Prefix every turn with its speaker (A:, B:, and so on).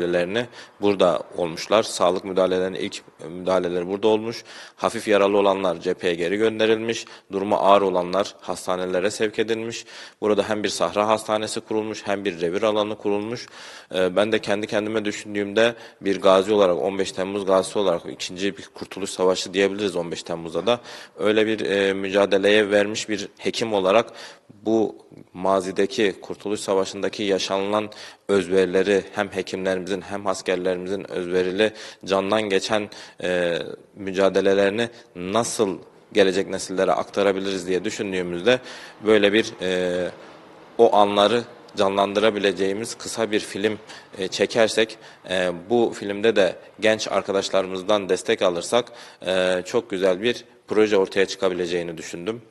A: müdahalelerini burada olmuşlar. Sağlık müdahalelerinin ilk müdahaleleri burada olmuş. Hafif yaralı olanlar cepheye geri gönderilmiş. Durumu ağır olanlar hastanelere sevk edilmiş. Burada hem bir sahra hastanesi kurulmuş hem bir revir alanı kurulmuş. Ee, Ben de kendi kendime düşündüğümde bir gazi olarak 15 Temmuz gazisi olarak ikinci bir kurtuluş savaşı diyebiliriz 15 Temmuz'da da. Öyle bir e, mücadeleye vermiş bir hekim olarak bu mazideki Kurtuluş Savaşı'ndaki yaşanılan özverileri hem hekimlerimizin hem askerlerimizin özverili candan geçen e, mücadelelerini nasıl gelecek nesillere aktarabiliriz diye düşündüğümüzde böyle bir e, o anları canlandırabileceğimiz kısa bir film e, çekersek e, bu filmde de genç arkadaşlarımızdan destek alırsak e, çok güzel bir proje ortaya çıkabileceğini düşündüm.